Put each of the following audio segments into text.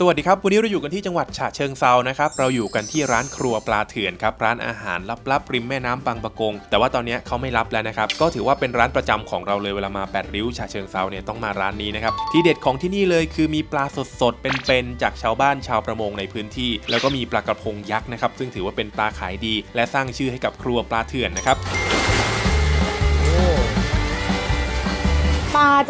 สวัสดีครับ วันนี้เราอยู่กันที่จังหวัดฉะเชิงเซานะครับ เราอยู่กันที่ร้านครัวปลาเถื่อนครับ ร้านอาหารลับๆริมแม่น้ำบางปะกง แต่ว่าตอนนี้เขาไม่รับแล้วนะครับ ก็ถือว่าเป็นร้านประจำของเราเลยเวลามาแปดริ้วฉะเชิงเซาเนี่ยต้องมาร้านนี้นะครับ ที่เด็ดของที่นี่เลยคือมีปลาสดๆ เป็นๆ จากชาวบ้านชาวประมงในพื้นที่ แล้วก็มีปลากระพงยักษ์นะครับ ซึ่งถือว่าเป็นปลาขายดี และสร้างชื่อให้กับครัวปลาเถื่อนนะครับ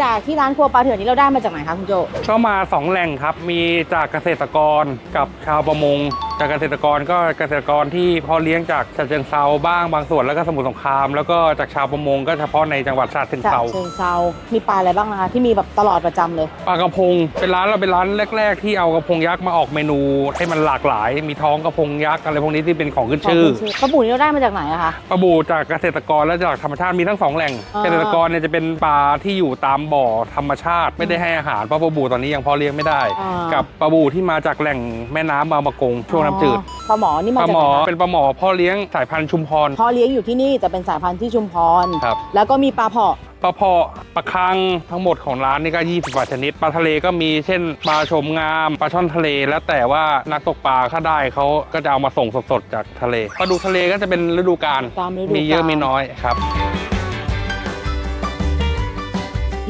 จากที่ร้านครัวปลาเถื่อนนี้เราได้มาจากไหนคะคุณโจก็มาสองแหล่งครับ มีจากเกษตรกรกับชาวประมง จากเกษตรกรก็เกษตรกรที่เพาะเลี้ยงจากฉะเชิงเซาบ้างบางส่วนแล้วก็สมุทรสงคราม แล้วก็จากชาวประมงก็เฉพาะในจังหวัดฉะเชิงจากเซา เชิงเซา มีปลาอะไรบ้างนะคะที่มีแบบตลอดประจำเลย ปลากระพงเป็นร้านเราเป็นร้านแรก ๆ ที่เอากระพงยักษ์มาออกเมนูให้มันหลากหลาย มีท้องกระพงยักษ์อะไรพวกนี้ที่เป็นของขึ้นชื่อปลาบูนี่เราได้มาจากไหนอะคะ ปลาบูจากเกษตรกรและจากธรรมชาติมีทั้งสองแหล่งอ่า เกษตรกรเนี่ยจะเป็นปลาที่อยู่ตามบ่อธรรมชาติ ไม่ได้ให้อาหารเพราะปลาบูตอนนี้ยังเพาะเลี้ยงไม่ได้ อ่ากับปลาบูที่มาจากแหล่งแม่น้ำบางปะกงช่วงน้ำจืดปลาหมอนี่มาปลาจากหมไหนอคะเป็นปลาหมอพ่อเลี้ยงสายพันธุ์ชุมพรพาะเลี้ยงอยู่ที่นี่แต่เป็นสายพันธุ์ที่ชุมพร ครับแล้วก็มีปลาเพาะปลาเพาะปลาคังทั้งหมดของร้านนี่ก็ 20กว่าชนิดปลาทะเลก็มีเช่นปลาชมงามปลาช่อนทะเล แล้วแต่ว่านักตกปลาถ้าได้เขาก็จะเอามาส่งสดๆจากทะเลปลาดุกทะเลก็จะเป็นฤดูกาลตามฤดูกาล มีเยอะมีน้อยครับ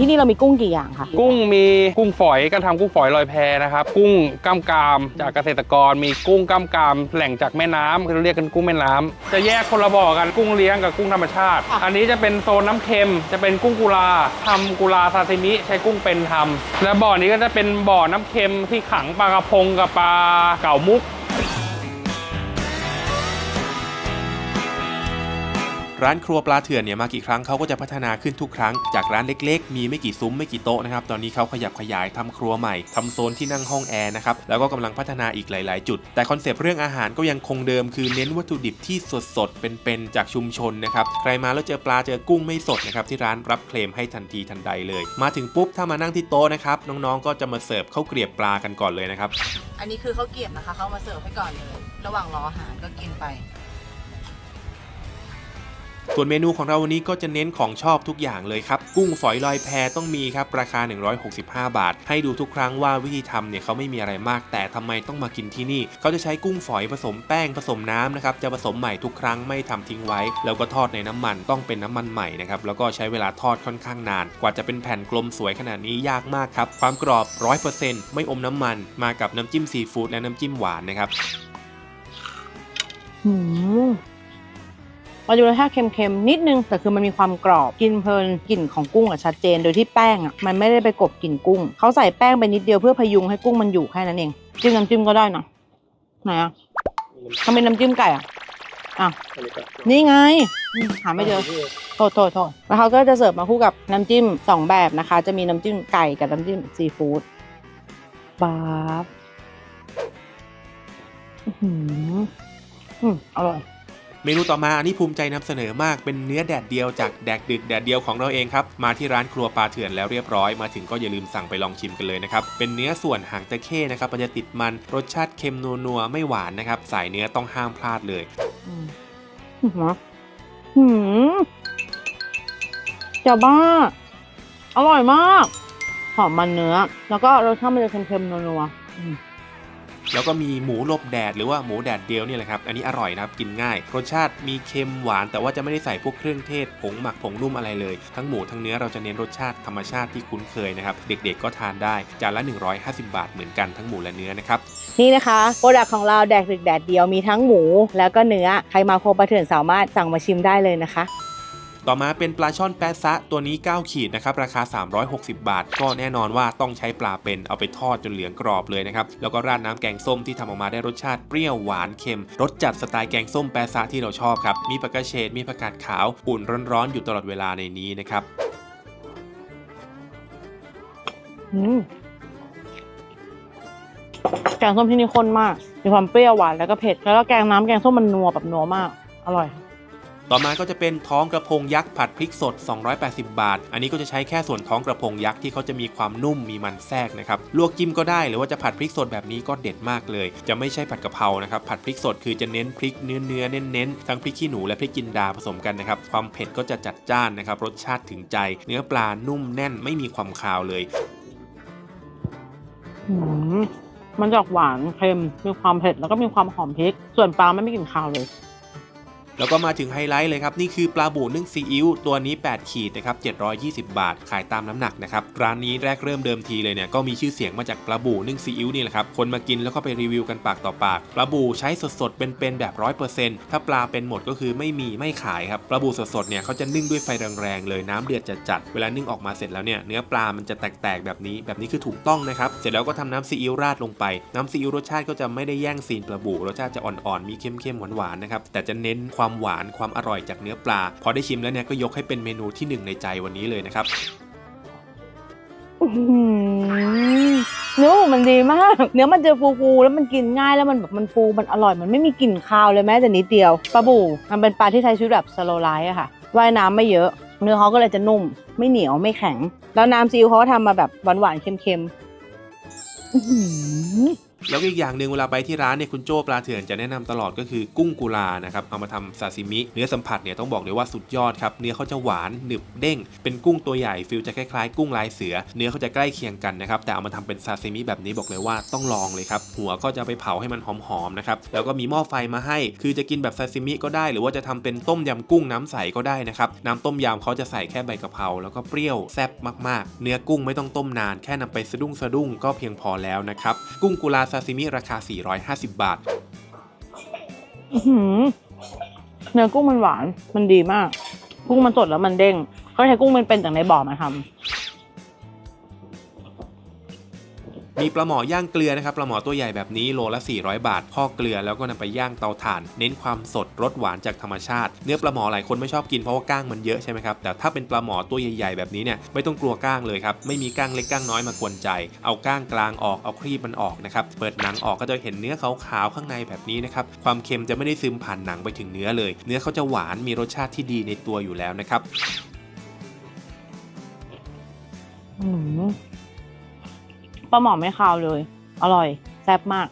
ที่นี่เรามีกุ้งกี่อย่างคะกุ้งมีกุ้งฝอยก็ทำกุ้งฝอยลอยแพนะครับ กุ้งกล้ามกราม จากเกษตรกร มีกุ้งกล้ามกราม แหล่งจากแม่น้ำเราเรียกกันกุ้งแม่น้ำจะแยกคนละบ่อกันกุ้งเลี้ยงกับกุ้งธรรมชาติ อันนี้จะเป็นโซนน้ำเค็ม จะเป็นกุ้งกุลาทำกุลาซาซิมิใช้กุ้งเป็นทำและบ่อนี้ก็จะเป็นบ่อน้ำเค็มที่ขังปลากระพงกับปลาเก๋ามุก ร้านครัวปลาเถื่อนเนี่ยมากี่ครั้งเขาก็จะพัฒนาขึ้นทุกครั้ง จากร้านเล็กๆ มีไม่กี่ซุ้มไม่กี่โต๊ะนะครับตอนนี้เขาขยับขยายทำครัวใหม่ทำโซนที่นั่งห้องแอร์นะครับแล้วก็กำลังพัฒนาอีกหลาย ๆ จุด แต่คอนเซปต์เรื่องอาหารก็ยังคงเดิมคือเน้นวัตถุดิบที่สดๆเป็นๆจากชุมชนนะครับใครมาแล้วเจอปลาเจอกุ้งไม่สดนะครับที่ร้านรับเคลมให้ทันทีทันใดเลย มาถึงปุ๊บถ้ามานั่งที่โต๊ะนะครับน้องๆก็จะมาเสิร์ฟข้าวเกรียบปลากันก่อนเลยนะครับอันนี้คือข้าวเกรียบนะคะเขามาเสิร์ฟให้ก่อนเลยระหว่างรออาหารก็กินไป ส่วนเมนูของเราวันนี้ก็จะเน้นของชอบทุกอย่างเลยครับ กุ้งฝอยลอยแพต้องมีครับ ราคา 165 บาท ให้ดูทุกครั้งว่าวิธีทำเนี่ยเขาไม่มีอะไรมาก แต่ทำไมต้องมากินที่นี่ เขาจะใช้กุ้งฝอยผสมแป้งผสมน้ำนะครับ จะผสมใหม่ทุกครั้งไม่ทำทิ้งไว้ แล้วก็ทอดในน้ำมันต้องเป็นน้ำมันใหม่นะครับ แล้วก็ใช้เวลาทอดค่อนข้างนาน กว่าจะเป็นแผ่นกลมสวยขนาดนี้ยากมากครับ ความกรอบ 100%ไม่อมน้ำมัน มากับน้ำจิ้มซีฟู้ดและน้ำจิ้มหวานนะครับ มมันจะรสชาติเค็มๆนิดนึงแต่คือมันมีความกรอบกินเพลินกลิ่นของกุ้งอะชัดเจน โดยที่แป้งอะมันไม่ได้ไปกลบกลิ่นกุ้งเขาใส่แป้งไปนิดเดียวเพื่อพยุงให้กุ้งมันอยู่แค่นั้นเองจิ้มน้ำจิ้มก็ได้นะไหนอะเขาเป็นน้ำจิ้มไก่อะอะนี่ไงอืมหาไม่เจอโทษโทษโทษแล้วเขาก็จะเสิร์ฟมาคู่กับน้ำจิ้มสองแบบนะคะ จะมีน้ำจิ้มไก่กับน้ำจิ้มซีฟู้ดบาบอื้อหืออืมอร่อย เมนูต่อมาอันนี้ภูมิใจนำเสนอมากเป็นเนื้อแดดเดียวจากแดกดึกแดดเดียวของเราเองครับมาที่ร้านครัวปลาเถื่อนแล้วเรียบร้อยมาถึงก็อย่าลืมสั่งไปลองชิมกันเลยนะครับเป็นเนื้อส่วนหางตะเข้นะครับมันจะติดมันรสชาติเค็มนัวๆไม่หวานนะครับสายเนื้อต้องห้ามพลาดเลยอืมหืมจะบ้า อร่อยมาก หอมมันเนื้อ แล้วก็รสชาติมันจะเค็มๆนัวๆ แล้วก็มีหมูลบแดดหรือว่าหมูแดดเดียวเนี่ยแหละครับ อันนี้อร่อยนะครับ กินง่าย รสชาติมีเค็มหวาน แต่ว่าจะไม่ได้ใส่พวกเครื่องเทศ ผงหมักผงนุ่มอะไรเลย ทั้งหมูทั้งเนื้อเราจะเน้นรสชาติธรรมชาติที่คุ้นเคยนะครับ เด็กๆก็ทานได้ จานละ 150 บาทเหมือนกันทั้งหมูและเนื้อนะครับ นี่นะคะโปรดักของเราแดกดึกแดดเดียวมีทั้งหมู แล้วก็เนื้อ ใครมาโคปลาเถื่อนสามารถสั่งมาชิมได้เลยนะคะ ต่อมาเป็นปลาช่อนแปซะตัวนี้ 9 ขีดนะครับราคา 360 บาท ก็แน่นอนว่าต้องใช้ปลาเป็นเอาไปทอดจนเหลืองกรอบเลยนะครับแล้วก็ราดน้ำแกงส้มที่ทำออกมาได้รสชาติเปรี้ยวหวานเค็มรสจัดสไตล์แกงส้มแปซะที่เราชอบครับมีผักกระเฉดมีผักกาดขาวอุ่นร้อนๆอยู่ตลอดเวลาในนี้นะครับแกงส้มที่นี่ข้นมาก มีความเปรี้ยวหวานแล้วก็เผ็ด แล้วก็แกงน้ำแกงส้มมันนัวแบบนัวมาก อร่อย ต่อมาก็จะเป็นท้องกระพงยักษ์ผัดพริกสด 280 บาท อันนี้ก็จะใช้แค่ส่วนท้องกระพงยักษ์ที่เขาจะมีความนุ่มมีมันแทรกนะครับลวกจิ้มก็ได้หรือว่าจะผัดพริกสดแบบนี้ก็เด็ดมากเลย จะไม่ใช่ผัดกะเพรานะครับผัดพริกสดคือจะเน้นพริกเนื้อเนื้อๆเน้นทั้งพริกขี้หนูและพริกจินดาผสมกันนะครับความเผ็ดก็จะจัดจ้านนะครับรสชาติถึงใจ เนื้อปลานุ่มแน่นไม่มีความคาวเลยมมันจะออกหวานเค็มมีความเผ็ดแล้วก็มีความหอมพริก ส่วนปลาไม่มีกลิ่นคาวเลย แล้วก็มาถึงไฮไลท์เลยครับ นี่คือปลาบูนึ่งซีอิ๊วตัวนี้ 8 ขีดนะครับ 720 บาท ขายตามน้ำหนักนะครับ ร้านนี้แรกเริ่มเดิมทีเลยเนี่ยก็มีชื่อเสียงมาจากปลาบูนึ่งซีอิ๊วนี่แหละครับ คนมากินแล้วก็ไปรีวิวกันปากต่อปาก ปลาบูใช้สดๆ เป็นๆแบบ 100%ถ้าปลาเป็นหมดก็คือไม่มีไม่ขายครับ ปลาบูสดๆเนี่ยเขาจะนึ่งด้วยไฟแรงๆเลยน้ำเดือดจัดๆ เวลานึ่งออกมาเสร็จแล้วเนี่ยเนื้อปลามันจะแตกๆแบบนี้ แบบนี้คือถูกต้องนะครับ เสร็จแล้วก็ทำน้ำซีอิ๊วราดลงไป น้ำซีอิ๊วรสชาติก็จะไม่ได้แย่งซีนปลาบูรสชาติจะอ่อนๆมีเค็มๆหวานๆนะครับแต่จะเน้นความความหวานความอร่อยจากเนื้อปลา พอได้ชิมแล้วเนี่ยก็ยกให้เป็นเมนูที่หนึ่งในใจวันนี้เลยนะครับเนื้อหมูมันดีมาก เนื้อมันจะฟูๆแล้วมันกินง่ายแล้วมันแบบมันฟูมันอร่อย มันไม่มีกลิ่นคาวเลยแม้แต่นิดเดียวปลาบูมันเป็นปลาที่ใช้ชีวิตแบบสโลไลฟ์อะค่ะว่ายน้ำไม่เยอะ เนื้อเขาก็เลยจะนุ่ม ไม่เหนียวไม่แข็ง แล้วน้ำซีอิ๊วเขาทำมาแบบหวานๆเค็มๆ แล้วก็อีกอย่างหนึ่งเวลาไปที่ร้านเนี่ยคุณโจ้ปลาเถื่อนจะแนะนำตลอดก็คือกุ้งกุลานะครับเอามาทำซาซิมิเนื้อสัมผัสเนี่ยต้องบอกเลยว่าสุดยอดครับเนื้อเขาจะหวานหนึบเด้ง เป็นกุ้งตัวใหญ่ฟิลจะคล้ายๆ กุ้งลายเสือ เนื้อเขาจะใกล้เคียงกันนะครับแต่เอามาทำเป็นซาซิมิแบบนี้บอกเลยว่าต้องลองเลยครับหัวก็จะไปเผาให้มันหอมๆนะครับแล้วก็มีหม้อไฟมาให้ คือจะกินแบบซาซิมิก็ได้ หรือว่าจะทำเป็นต้มยำกุ้งน้ำใสก็ได้นะครับน้ำต้มยำเขาจะใส่แค่ใบกะเพราแล้วก็เปรี้ยวแซ่บมากๆ เนื้อกุ้งไม่ต้องต้มนานแค่นำไปสะดุ้งสะดุ้งก็เพียงพอแล้วนะครับกุ้งกุลาซาซิมิราคา 450 บาท อื้อหือเนื้อกุ้งมันหวาน มันดีมาก กุ้งมันสดแล้วมันเด้งเขาใช้กุ้งมันเป็นจากในบ่อมาทำ มีปลาหมอย่างเกลือนะครับปลาหมอตัวใหญ่แบบนี้โลละ 400 บาทพอกเกลือแล้วก็นำไปย่างเตาถ่าน เน้นความสดรสหวานจากธรรมชาติ เนื้อปลาหมอหลายคนไม่ชอบกินเพราะว่าก้างมันเยอะใช่ไหมครับแต่ถ้าเป็นปลาหมอตัวใหญ่ๆแบบนี้เนี่ยไม่ต้องกลัวก้างเลยครับไม่มีก้างเล็กก้างน้อยมากวนใจ เอาก้างกลางออกเอาครีบมันออกนะครับเปิดหนังออกก็จะเห็นเนื้อขาวๆข้างในแบบนี้นะครับความเค็มจะไม่ได้ซึมผ่านหนังไปถึงเนื้อเลย เนื้อเขาจะหวานมีรสชาติที่ดีในตัวอยู่แล้วนะครับ ปลาหมอไม่คาวเลย อร่อยแซ่บมาก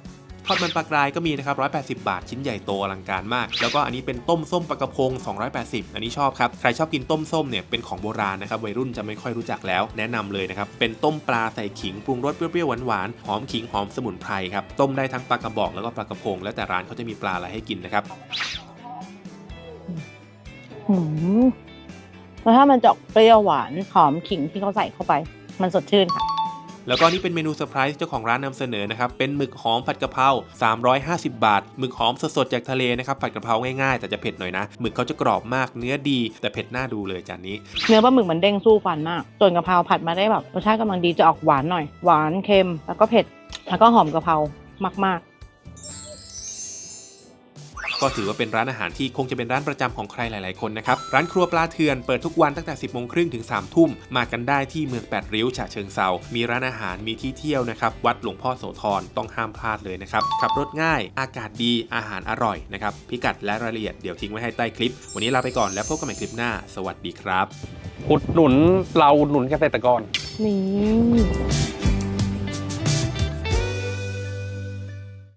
ทอดมันปลากรายก็มีนะครับ 180 บาท ชิ้นใหญ่โตอลังการมาก แล้วก็อันนี้เป็นต้มส้มปลากระพง 280 อันนี้ชอบครับ ใครชอบกินต้มส้มเนี่ย เป็นของโบราณนะครับ วัยรุ่นจะไม่ค่อยรู้จักแล้ว แนะนำเลยนะครับ เป็นต้มปลาใส่ขิง ปรุงรสเปรี้ยวๆหวานๆ หอมขิงหอมสมุนไพรครับ ต้มได้ทั้งปลากระบอกแล้วก็ปลากระพง แล้วแต่ร้านเขาจะมีปลาอะไรให้กินนะครับหืมแล้วถ้ามันจะออกเปรี้ยวหวานหอมขิงที่เขาใส่เข้าไป มันสดชื่นค่ะ แล้วก็นี่เป็นเมนูเซอร์ไพรส์เจ้าของร้านนำเสนอนะครับ เป็นหมึกหอมผัดกะเพรา350 บาท หมึกหอมสดๆจากทะเลนะครับผัดกะเพราง่ายๆ แต่จะเผ็ดหน่อยนะ หมึกเขาจะกรอบมาก เนื้อดี แต่เผ็ดน่าดูเลยจานนี้ เนื้อปลาหมึกมันเด้งสู้ฟันมาก ส่วนกะเพราผัดมาได้แบบรสชาติกำลังดีจะออกหวานหน่อย หวานเค็ม แล้วก็เผ็ด แล้วก็หอมกะเพรามาก ก็ถือว่าเป็นร้านอาหารที่คงจะเป็นร้านประจำของใครหลาย ๆ คนนะครับ ร้านครัวปลาเถื่อนเปิดทุกวันตั้งแต่ 10โมงครึ่งถึง3ทุ่ม มากันได้ที่เมืองแปดริ้วฉะเชิงเซา มีร้านอาหาร มีที่เที่ยวนะครับ วัดหลวงพ่อโสธร ต้องห้ามพลาดเลยนะครับ ขับรถง่าย อากาศดี อาหารอร่อยนะครับ พิกัดและรายละเอียดเดี๋ยวทิ้งไว้ให้ใต้คลิป วันนี้ลาไปก่อนแล้วพบกันใหม่คลิปหน้า สวัสดีครับ อุดหนุนเราอุดหนุนเกษตรกรๆนี่